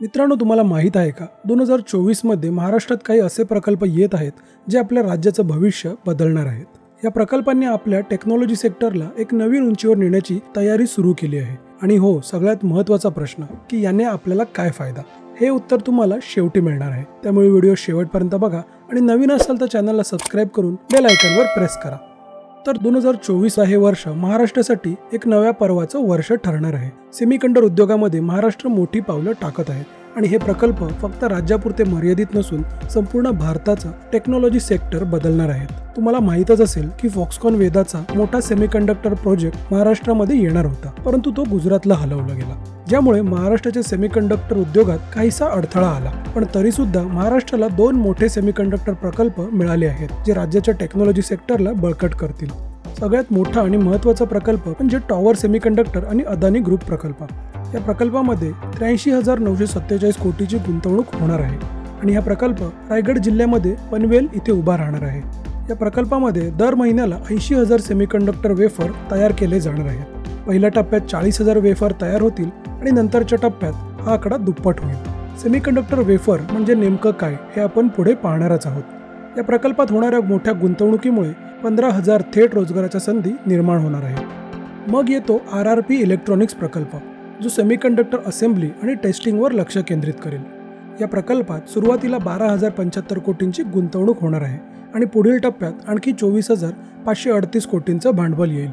मित्रांनो तुम्हाला माहीत आहे का? दोन हजार चोवीसमध्ये महाराष्ट्रात काही असे प्रकल्प येत आहेत जे आपल्या राज्याचं भविष्य बदलणार आहेत. या प्रकल्पांनी आपल्या टेक्नॉलॉजी सेक्टरला एक नवीन उंचीवर नेण्याची तयारी सुरू केली आहे. आणि हो सगळ्यात महत्त्वाचा प्रश्न की याने आपल्याला काय फायदा? हे उत्तर तुम्हाला शेवटी मिळणार आहे. त्यामुळे व्हिडिओ शेवटपर्यंत बघा आणि नवीन असाल तर चॅनलला सबस्क्राईब करून बेल आयकॉनवर प्रेस करा. तर दोन हजार चोवीस हे वर्ष. महाराष्ट्रासाठी एक नव्या पर्वाचं वर्ष ठरणार आहे. सेमीकंडर उद्योगामध्ये महाराष्ट्र मोठी पावलं टाकत आहे आणि हे प्रकल्प फक्त राज्यापुरते मर्यादित नसून संपूर्ण भारताचा टेक्नॉलॉजी सेक्टर बदलणार आहेत तुम्हाला माहीतच असेल की फॉक्सकॉन वेदाचा मोठा सेमीकंडक्टर प्रोजेक्ट महाराष्ट्रामध्ये येणार होता परंतु तो गुजरातला हलवला गेला. ज्यामुळे महाराष्ट्राच्या सेमीकंडक्टर उद्योगात काहीसा अडथळा आला. पण तरी सुद्धा महाराष्ट्राला दोन मोठे सेमीकंडक्टर प्रकल्प मिळाले आहेत जे राज्याच्या टेक्नॉलॉजी सेक्टरला बळकट करतील. सगळ्यात मोठा आणि महत्त्वाचा प्रकल्प म्हणजे टॉवर सेमीकंडक्टर आणि अदानी ग्रुप प्रकल्प. या प्रकल्पामध्ये त्र्याऐंशी हजार नऊशे सत्तेचाळीस कोटीची गुंतवणूक होणार आहे. आणि हा प्रकल्प रायगड जिल्ह्यामध्ये पनवेल इथे उभा राहणार आहे. या प्रकल्पामध्ये दर महिन्याला ऐंशी हजार सेमीकंडक्टर वेफर तयार केले जाणार आहेत. पहिल्या टप्प्यात चाळीस हजार वेफर तयार होतील. आणि नंतरच्या टप्प्यात हा आकडा दुप्पट होईल. सेमीकंडक्टर वेफर म्हणजे नेमकं काय हे आपण पुढे पाहणारच आहोत. या प्रकल्पात होणाऱ्या मोठ्या गुंतवणुकीमुळे पंधरा हजार थेट रोजगाराच्या संधी निर्माण होणार आहे मग येतो आर आर पी इलेक्ट्रॉनिक्स प्रकल्प जो सेमीकंडक्टर असेंब्ली आणि टेस्टिंगवर लक्ष केंद्रित करेल. या प्रकल्पात सुरुवातीला बारा हजार पंच्याहत्तर कोटींची गुंतवणूक होणार आहे आणि पुढील टप्प्यात आणखी चोवीस हजार पाचशे अडतीस कोटींचं भांडवल येईल.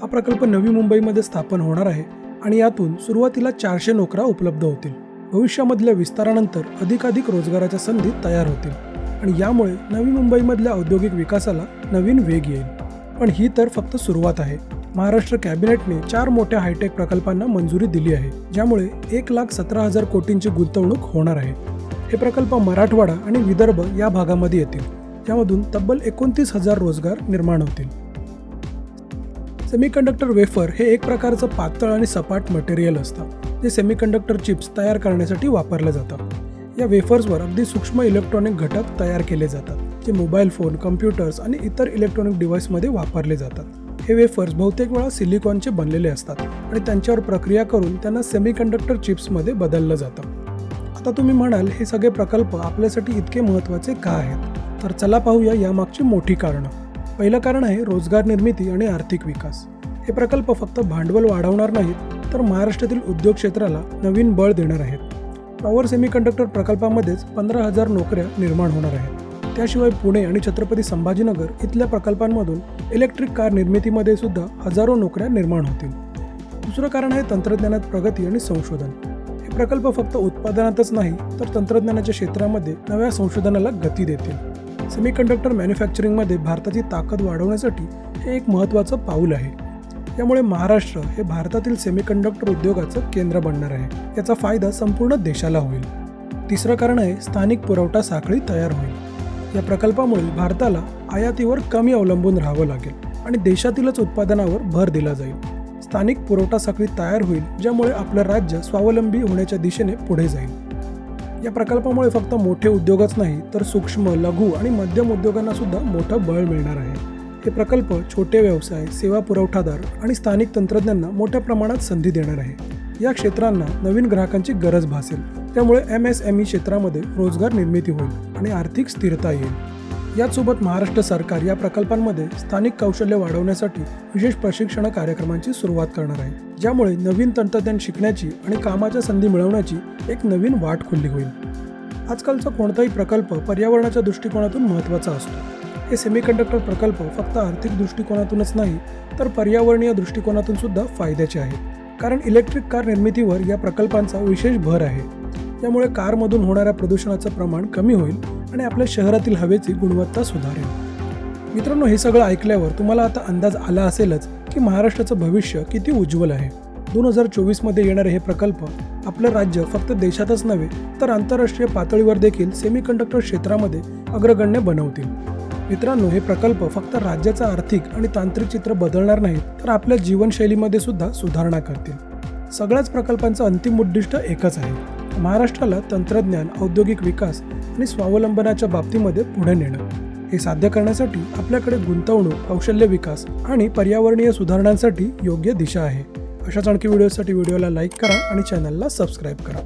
हा प्रकल्प नवी मुंबईमध्ये स्थापन होणार आहे आणि यातून सुरुवातीला चारशे नोकऱ्या उपलब्ध होतील. भविष्यामधल्या विस्तारानंतर अधिकाधिक रोजगाराच्या संधी तयार होतील. आणि यामुळे नवी मुंबईमधल्या औद्योगिक विकासाला नवीन वेग येईल. पण ही तर फक्त सुरुवात आहे. महाराष्ट्र कॅबिनेटने चार मोठ्या हायटेक प्रकल्पांना मंजुरी दिली आहे ज्यामुळे एक लाख सतरा हजार कोटींची गुंतवणूक होणार आहे. हे प्रकल्प मराठवाडा आणि विदर्भ या भागामध्ये येतील. त्यामधून तब्बल एकोणतीस हजार रोजगार निर्माण होतील. सेमीकंडक्टर वेफर हे एक प्रकारचं पातळ आणि सपाट मटेरियल असतं जे सेमीकंडक्टर चिप्स तयार करण्यासाठी वापरलं जातं. या वेफर्सवर अगदी सूक्ष्म इलेक्ट्रॉनिक घटक तयार केले जातात जे मोबाईल फोन कम्प्युटर्स आणि इतर इलेक्ट्रॉनिक डिव्हाइसमध्ये वापरले जातात. हे वेफर्स बहुतेक वेळा सिलिकॉनचे बनलेले असतात आणि त्यांच्यावर प्रक्रिया करून त्यांना सेमीकंडक्टर चिप्समध्ये बदललं जातं. आता तुम्ही म्हणाल हे सगळे प्रकल्प आपल्यासाठी इतके महत्त्वाचे का आहेत? तर चला पाहूया यामागची मोठी कारणं. पहिलं कारण आहे रोजगार निर्मिती आणि आर्थिक विकास. हे प्रकल्प फक्त भांडवल वाढवणार नाहीत तर महाराष्ट्रातील उद्योग क्षेत्राला नवीन बळ देणार आहेत. पॉवर सेमीकंडक्टर प्रकल्पामध्येच पंधरा हजार नोकऱ्या निर्माण होणार आहेत. त्याशिवाय पुणे आणि छत्रपती संभाजीनगर इथल्या प्रकल्पांमधून इलेक्ट्रिक कार निर्मितीमध्ये सुद्धा हजारो नोकऱ्या निर्माण होतील. दुसरं कारण आहे तंत्रज्ञानात प्रगती आणि संशोधन. हे प्रकल्प फक्त उत्पादनातच नाही तर तंत्रज्ञानाच्या क्षेत्रामध्ये नव्या संशोधनाला गती देतील. सेमीकंडक्टर मॅन्युफॅक्चरिंगमध्ये भारताची ताकद वाढवण्यासाठी हे एक महत्त्वाचं पाऊल आहे. त्यामुळे महाराष्ट्र हे भारतातील सेमीकंडक्टर उद्योगाचं केंद्र बनणार आहे. याचा फायदा संपूर्ण देशाला होईल. तिसरं कारण आहे स्थानिक पुरवठा साखळी तयार होईल. या प्रकल्पामुळे भारताला आयातीवर कमी अवलंबून राहावं लागेल आणि देशातीलच उत्पादनावर भर दिला जाईल. स्थानिक पुरवठा साखळी तयार होईल ज्यामुळे आपलं राज्य स्वावलंबी होण्याच्या दिशेने पुढे जाईल. या प्रकल्पामुळे फक्त मोठे उद्योगच नाही तर सूक्ष्म लघु आणि मध्यम उद्योगांना सुद्धा मोठं बळ मिळणार आहे. हे प्रकल्प छोटे व्यवसाय सेवा पुरवठादार आणि स्थानिक तंत्रज्ञांना मोठ्या प्रमाणात संधी देणार आहे. या क्षेत्रांना नवीन ग्राहकांची गरज भासेल. त्यामुळे एम एस एम ई क्षेत्रामध्ये रोजगार निर्मिती होईल आणि आर्थिक स्थिरता येईल. याचसोबत महाराष्ट्र सरकार या प्रकल्पांमध्ये स्थानिक कौशल्य वाढवण्यासाठी विशेष प्रशिक्षण कार्यक्रमांची सुरुवात करणार आहे. ज्यामुळे नवीन तंत्रज्ञान शिकण्याची आणि कामाच्या संधी मिळवण्याची एक नवीन वाट खुल्ली होईल. आजकालचा कोणताही प्रकल्प पर्यावरणाच्या दृष्टिकोनातून महत्त्वाचा असतो. हे सेमीकंडक्टर प्रकल्प फक्त आर्थिक दृष्टिकोनातूनच नाही तर पर्यावरणीय दृष्टिकोनातून सुद्धा फायद्याचे आहेत. कारण इलेक्ट्रिक कार निर्मितीवर या प्रकल्पांचा विशेष भर आहे. यामुळे कारमधून होणाऱ्या प्रदूषणाचं प्रमाण कमी होईल आणि आपल्या शहरातील हवेची गुणवत्ता सुधारेल. मित्रांनो हे सगळं ऐकल्यावर तुम्हाला आता अंदाज आला असेलच की महाराष्ट्राचं भविष्य किती उज्ज्वल आहे. दोन हजार चोवीसमध्ये येणारे हे प्रकल्प आपलं राज्य फक्त देशातच नव्हे तर आंतरराष्ट्रीय पातळीवर देखील सेमीकंडक्टर क्षेत्रामध्ये अग्रगण्य बनवतील. मित्रांनो हे प्रकल्प फक्त राज्याचं आर्थिक आणि तांत्रिक चित्र बदलणार नाहीत तर आपल्या जीवनशैलीमध्ये सुद्धा सुधारणा करतील. सगळ्याच प्रकल्पांचं अंतिम उद्दिष्ट एकच आहे. महाराष्ट्राला तंत्रज्ञान औद्योगिक विकास आणि स्वावलंबनाच्या बाबतीमध्ये पुढे नेणं. हे साध्य करण्यासाठी आपल्याकडे गुंतवणूक कौशल्य विकास आणि पर्यावरणीय सुधारणांसाठी योग्य दिशा आहे. अशाच आणखी व्हिडिओसाठी व्हिडिओला लाईक करा आणि चॅनलला सबस्क्राईब करा.